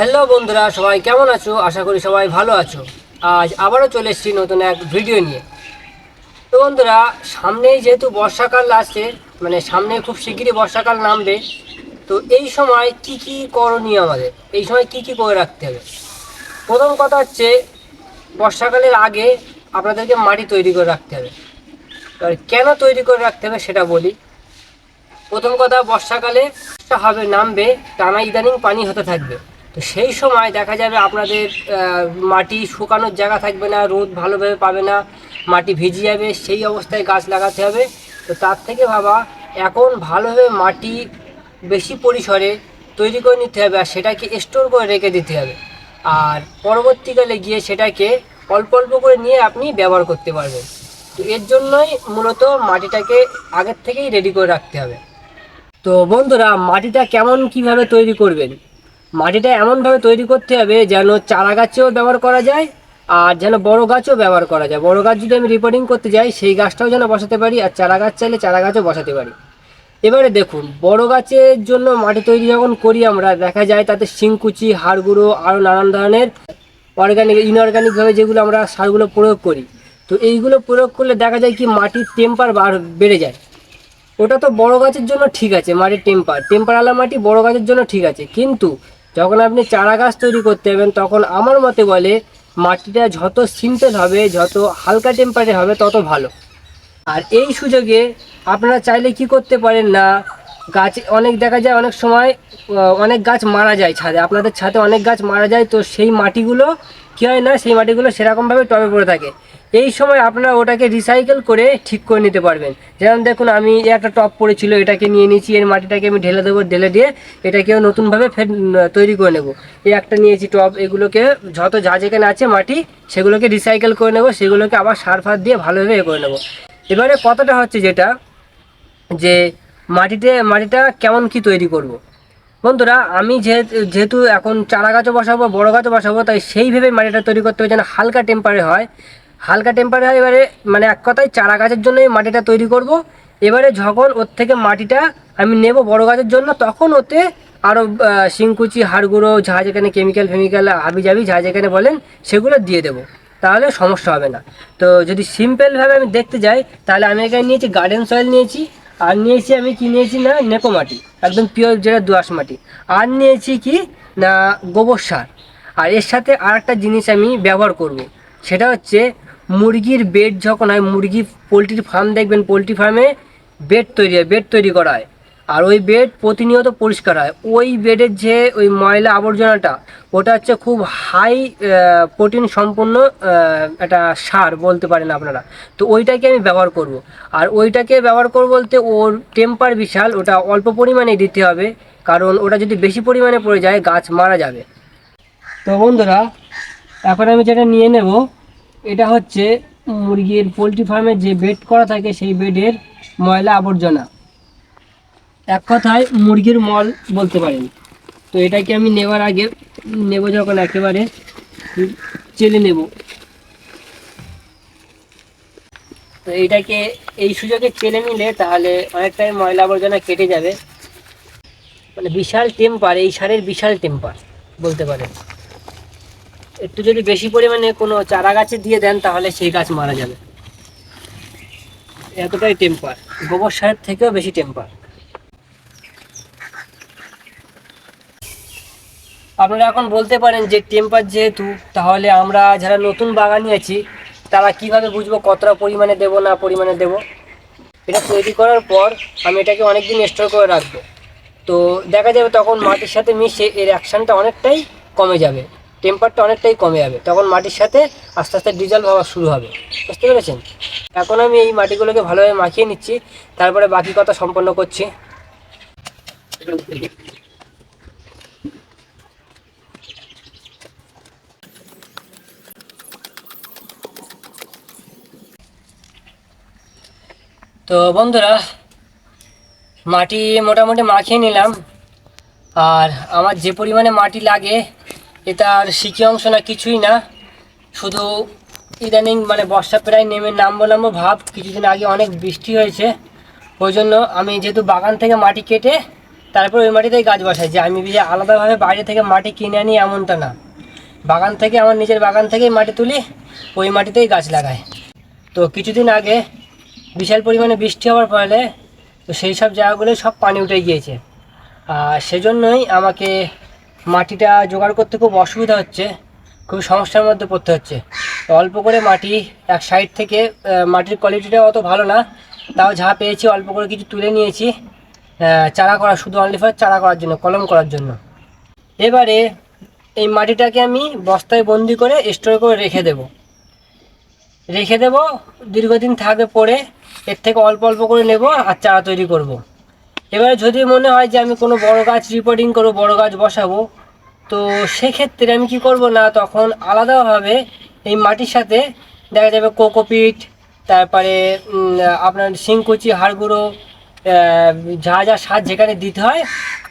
Hello বন্ধুরা, সবাই কেমন আছো? আশা করি সবাই ভালো আছো। আজ আবারও চলে এসেছি নতুন এক ভিডিও নিয়ে। তো বন্ধুরা, সামনেই যেহেতু বর্ষাকাল আসছে মানে সামনে খুব শিগগিরই বর্ষাকাল নামবে, তো এই সময় কি কি করণীয় আমাদের? এই সময় কি কি করে রাখতে হবে? প্রথম কথা হচ্ছে, বর্ষাকালের আগে আপনাদেরকে মাটি তৈরি করে রাখতে হবে। এবার কেন তৈরি করে রাখতে হবে সেটা বলি। প্রথম কথা, বর্ষাকালে বর্ষা হবে, নামবে, টানা ইদানিং পানি হতে থাকবে। তো সেই সময় দেখা যাবে আপনাদের মাটি শুকানোর জায়গা থাকবে না, রোদ ভালোভাবে পাবে না, মাটি ভিজে যাবে, সেই অবস্থায় গাছ লাগাতে হবে। তো তার থেকে ভাবা, এখন ভালোভাবে মাটি বেশি পরিসরে তৈরি করে নিতে হবে আর সেটাকে স্টোর করে রেখে দিতে হবে। আর পরবর্তীকালে গিয়ে সেটাকে অল্প অল্প করে নিয়ে আপনি ব্যবহার করতে পারবেন। তো এর জন্যই মূলত মাটিটাকে আগের থেকেই রেডি করে রাখতে হবে। তো বন্ধুরা, মাটিটা কেমন কীভাবে তৈরি করবেন? মাটিটা এমনভাবে তৈরি করতে হবে যেন চারা গাছেও ব্যবহার করা যায় আর যেন বড় গাছও ব্যবহার করা যায়। বড় গাছ যদি আমি রিপোর্টিং করতে যাই, সেই গাছটাও যেন বসাতে পারি আর চারা গাছ চাইলে চারা গাছও বসাতে পারি। এবারে দেখুন, বড় গাছের জন্য মাটি তৈরি যখন করি আমরা, দেখা যায় তাতে শিংকুচি, হাড়গুঁড়ো আরও নানান ধরনের অর্গানিক ইনঅর্গানিকভাবে যেগুলো আমরা সারগুলো প্রয়োগ করি। তো এইগুলো প্রয়োগ করলে দেখা যায় কি মাটির টেম্পার বেড়ে যায়। ওটা তো বড় গাছের জন্য ঠিক আছে, মাটির টেম্পার টেম্পার আলা মাটি বড় গাছের জন্য ঠিক আছে। কিন্তু যখন আপনি চারা গাছ তৈরি করতে যাবেন, তখন আমার মতে বলে, মাটিটা যত সিম্পল হবে, যত হালকা টেম্পারে হবে, তত ভালো। আর এই সুযোগে আপনারা চাইলে কি করতে পারেন না, গাছ অনেক দেখা যায়, অনেক সময় অনেক গাছ মারা যায় ছাদে। আপনাদের ছাদে অনেক গাছ মারা যায়, তো সেই মাটিগুলো কী হয় না, সেই মাটিগুলো সেরকমভাবে টবে পড়ে থাকে। এই সময় আপনারা ওটাকে রিসাইকেল করে ঠিক করে নিতে পারবেন। যেমন দেখুন, আমি একটা টপ পড়েছিল, এটাকে নিয়ে নিয়েছি, এর মাটিটাকে আমি ঢেলে দেবো, ঢেলে দিয়ে এটাকেও নতুনভাবে ফের তৈরি করে নেব। এই একটা নিয়েছি টপ এগুলোকে যত যা যেখানে আছে মাটি, সেগুলোকে রিসাইকেল করে নেব, সেগুলোকে আবার সার ফার দিয়ে ভালোভাবে এ করে নেব। এবারে কথাটা হচ্ছে যেটা, যে মাটিতে, মাটিটা কেমন কি তৈরি করব। বন্ধুরা, আমি যেহেতু এখন চারা গাছও বসাবো, বড় গাছও বসাবো, তাই সেইভাবে মাটিটা তৈরি করতে হবে যেন হালকা টেম্পারে হয়। হালকা টেম্পারে হয় এবারে মানে এক কথায় চারা গাছের জন্যই মাটিটা তৈরি করব। এবারে যখন ওর থেকে মাটিটা আমি নেব বড় গাছের জন্য, তখন ওতে আরও শিংকুচি, হাড়গুঁড়ো, যা যেখানে কেমিক্যাল ফেমিক্যাল হাবি জাবি যা যেখানে বলেন, সেগুলো দিয়ে দেবো তাহলে সমস্যা হবে না তো যদি সিম্পলভাবে আমি দেখতে যাই, তাহলে আমি এখানে নিয়েছি গার্ডেন সয়েল নিয়েছি, আর নিয়েছি আমি কি নিয়েছি না, নেপো মাটি, একদম পিওর যেটা দোআঁশ মাটি আর নিয়েছি কি না গোবর সার আর এর সাথে আর একটা জিনিস আমি ব্যবহার করব। সেটা হচ্ছে মুরগির বেড যখন হয়, মুরগি পোলট্রির ফার্ম দেখবেন, পোলট্রি ফার্মে বেড তৈরি হয় বেড তৈরি করা হয়। আর ওই বেড প্রতিনিয়ত পরিষ্কার হয়। ওই বেডের যে ওই ময়লা আবর্জনাটা, ওটা হচ্ছে খুব হাই প্রোটিন সম্পন্ন একটা সার বলতে পারেন আপনারা। তো ওইটাকে আমি ব্যবহার করব। আর ওইটাকে ব্যবহার করব বলতে ওর টেম্পার বিশাল, ওটা অল্প পরিমাণে দিতে হবে। কারণ ওটা যদি বেশি পরিমাণে পড়ে যায়, গাছ মারা যাবে। তো বন্ধুরা, এখন আমি যেটা নিয়ে নেব এটা হচ্ছে মুরগির পোলট্রি ফার্মে যে বেড করা থাকে সেই বেডের ময়লা আবর্জনা। এক কথায় মুরগির মল বলতে পারেন। তো এটাকে আমি নেওয়ার আগে, নেব যখন একেবারে চেলে নেব। তো এইটাকে এই সুযোগে চেলে নিলে তাহলে অনেকটাই ময়লা আবর্জনা কেটে যাবে। মানে বিশাল টেম্পার, এই সারের বিশাল টেম্পার বলতে পারেন। একটু যদি বেশি পরিমাণে কোনো চারা গাছে দিয়ে দেন, তাহলে সেই গাছ মারা যাবে। এতটাই টেম্পার গোবর সারের থেকেও বেশি টেম্পার আপনারা এখন বলতে পারেন যে টেম্পার যেহেতু, তাহলে আমরা যারা নতুন বাগানি আছি, তারা কীভাবে বুঝব কতটা পরিমাণে দেবো, না পরিমাণে দেবো? এটা তৈরি করার পর আমি এটাকে অনেক দিন স্টোর করে রাখব। তো দেখা যাবে তখন মাটির সাথে মিশে এর অ্যাকশানটা অনেকটাই কমে যাবে। টেম্পারটা অনেকটাই কমে যাবে। তখন মাটির সাথে আস্তে আস্তে ডিজলভ হওয়া শুরু হবে। বুঝতে পেরেছেন? এখন আমি এই মাটিগুলোকে ভালোভাবে মাখিয়ে নিচ্ছি, তারপরে বাকি কথা সম্পন্ন করছি। তো বন্ধুরা, মাটি মোটামুটি মাখিয়ে নিলাম। আর আমার যে পরিমাণে মাটি লাগে এটা আর শিখি অংশ না, কিছুই না। শুধু ইদানিং মানে বর্ষা প্রায় নেমে নামবো নামবো ভাব, কিছুদিন আগে অনেক বৃষ্টি হয়েছে। ওই জন্য আমি যেহেতু বাগান থেকে মাটি কেটে তারপর ওই মাটিতেই গাছ বসাই, যে আমি যে আলাদাভাবে বাইরে থেকে মাটি কিনে আনি এমনটা না। বাগান থেকে, আমার নিজের বাগান থেকেই মাটি তুলি, ওই মাটিতেই গাছ লাগাই। তো কিছুদিন আগে বিশাল পরিমাণে বৃষ্টি হওয়ার ফলে তো সেই সব জায়গাগুলো সব পানি উঠে গিয়েছে। আর সেজন্যই আমাকে মাটিটা জোগাড় করতে খুব অসুবিধা হচ্ছে, খুব সমস্যার মধ্যে পড়তে হচ্ছে। অল্প করে মাটি এক সাইড থেকে মাটির কোয়ালিটিটা অত ভালো না, তাও যা পেয়েছি অল্প করে কিছু তুলে নিয়েছি চারা করা, শুধু অনলি ফর চারা করার জন্য, কলম করার জন্য। এবারে এই মাটিটাকে আমি বস্তায় বন্দি করে স্টোর করে রেখে দেব। রেখে দেব, দীর্ঘদিন থাকবে পরে, এর থেকে অল্প অল্প করে নেব আর চারা তৈরি করব। এবারে যদি মনে হয় যে আমি কোনো বড় গাছ রিপোর্টিং করব, বড় গাছ বসাবো, তো সেক্ষেত্রে আমি কি করব না, তখন আলাদাভাবে এই মাটির সাথে দেখা যাবে কোকোপিট, তারপরে আপনার শিংকুচি, হাড়গুঁড়ো যা যা সার যেখানে দিতে হয়,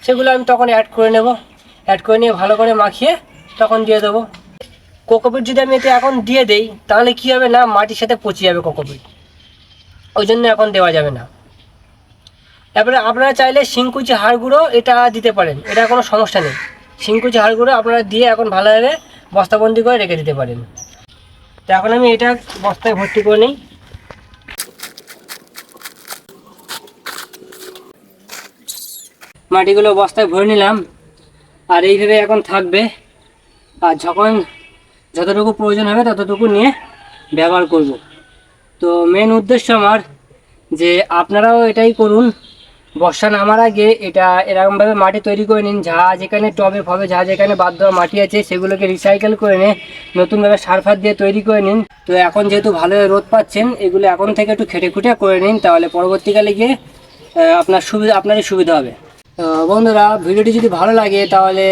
সেগুলো আমি তখন অ্যাড করে নেব। অ্যাড করে নিয়ে ভালো করে মাখিয়ে তখন দিয়ে দেবো। কোকোপিট যদি আমি এতে এখন দিয়ে দেই, তাহলে কী হবে না, মাটির সাথে পচে যাবে কোকোপিট। ওই জন্য এখন দেওয়া যাবে না। তারপরে আপনারা চাইলে শিংকুচি হাড় গুঁড়ো এটা দিতে পারেন। এটা কোনো সমস্যা নেই। শিংকুচি হাড় গুঁড়ো আপনারা দিয়ে এখন ভালোভাবে বস্তাবন্দি করে রেখে দিতে পারেন। তো এখন আমি এটা বস্তায় ভর্তি করে নিই। মাটিগুলো বস্তায় ভরে নিলাম। আর এইভাবে এখন থাকবে। আর যখন যতটুকু প্রয়োজন হবে ততটুকু নিয়ে ব্যবহার করব। তো মেন উদ্দেশ্য আমার যে আপনারাও এটাই করুন। বর্ষা নামার আগে এটা এরকমভাবে মাটি তৈরি করে নিন। যা যেখানে টবে ফবে যা যেখানে বাদ দেওয়া মাটি আছে, সেগুলোকে রিসাইকেল করে নিয়ে নতুনভাবে সার ফার দিয়ে তৈরি করে নিন। তো এখন যেহেতু ভালো রোদ পাচ্ছেন, এগুলো এখন থেকে একটু খেটে খুঁটে করে নিন, তাহলে পরবর্তীকালে গিয়ে আপনার সুবিধা, আপনারই সুবিধা হবে। বন্ধুরা, ভিডিওটি যদি ভালো লাগে, তাহলে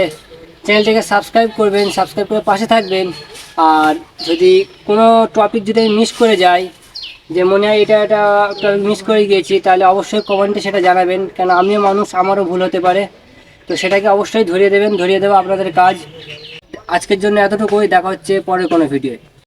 চ্যানেলটিকে সাবস্ক্রাইব করবেন সাবস্ক্রাইব করে পাশে থাকবেন। আর যদি কোনো টপিক যদি মিস করে যায় যে মনে হয় এটা এটা মিস করে গিয়েছি, তাহলে অবশ্যই কমেন্টে সেটা জানাবেন। কেন আমিও মানুষ, আমারও ভুল হতে পারে। তো সেটাকে অবশ্যই ধরিয়ে দেবেন, ধরিয়ে দেবো আপনাদের কাজ। আজকের জন্য এতটুকুই, দেখা হচ্ছে পরে কোনো ভিডিও